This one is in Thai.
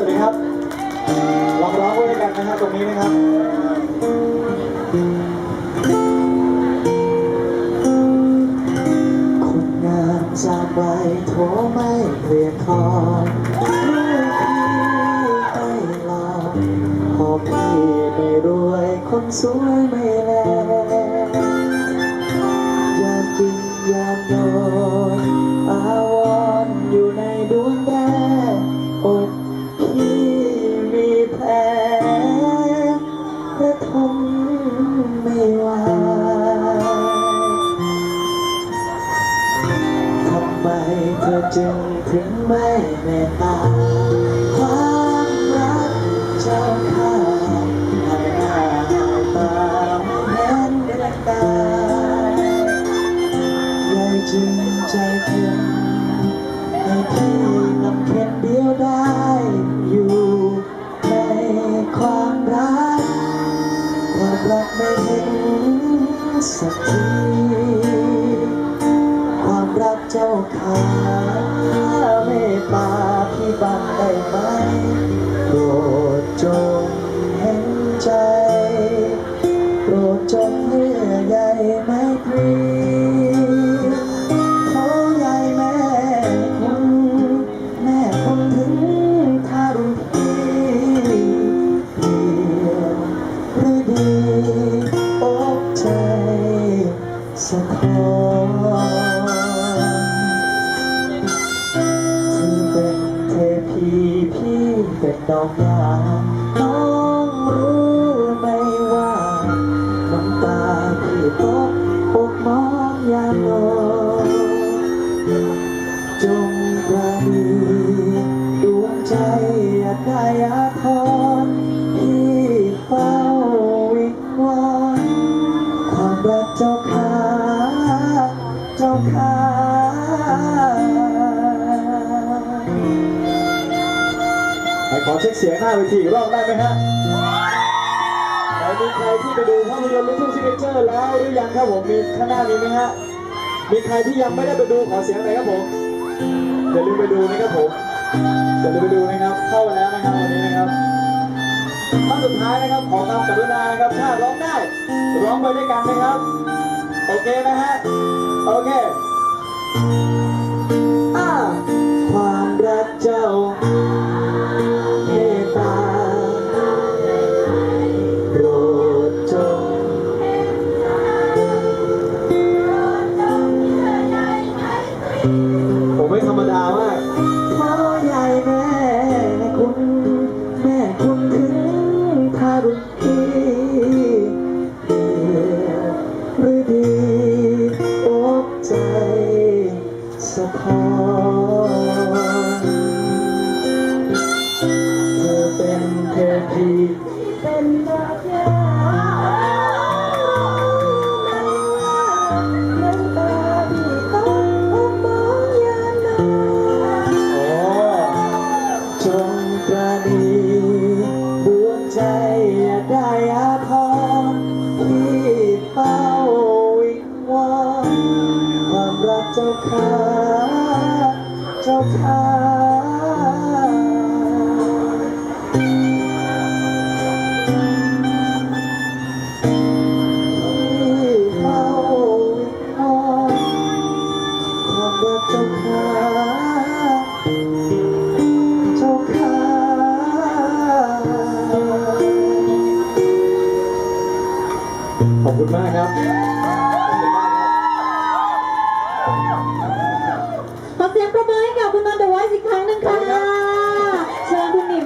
วัสดีครับลองร้องด้วยกันนะครับตรงนี้นะครับคนงามจากไปโทไม่เรียกคอยพอพี่ไม่รวยคนสวยไม่แล เธอจึงถึงไม่เมตตาความรักเจ้าข้าให้หน้าตาแม้นประกายยายจึงใจเพียงให้พี่นำเข็นเดียวได้อยู่ในความรักความรักไม่เห็นสักที เจ้าขาเมตตาพี่บ้างได้ไหมโปรดจงเห็นใจ โปรดจงเยื่อใยไมตรีขอใยแม่คุณ แม่คุณถึงทารุณพี่เพียงหรือดีอกใจสะท้อน พี่เป็นดอกยาน้องรู้ไหมว่าน้ำตาพี่ตกอกมองยามนอนจงกระดีดวงใจอยากได้อาทรพี่เฝ้าวิงวอนความรักเจ้าค่าเจ้าค่า ขอเช็คเสียงหน้าเวทีอีกรอบได้ไหมฮะแล้วมีใครที่ไปดูภาพยนตร์ลูกทุ่งซิกเนเจอร์แล้วหรือยังครับผมมีข้างหน้ามีไหมฮะ มีใครที่ยังไม่ได้ไปดูขอเสียงหน่อยครับผมอย่าลืมไปดูนะครับผมอย่าลืมไปดูนะครับ เข้าแล้วนะครับวันนี้นะครับท่อนสุดท้ายนะครับขอคำกรุณาครับถ้าร้องได้ร้องไปด้วยกันนะครับ โอเคนะฮะ โอเค อ่า ความรักเจ้า ใจสะท้อนเธอเป็นเทพีเป็นดอกยา ขอบคุณมากครับ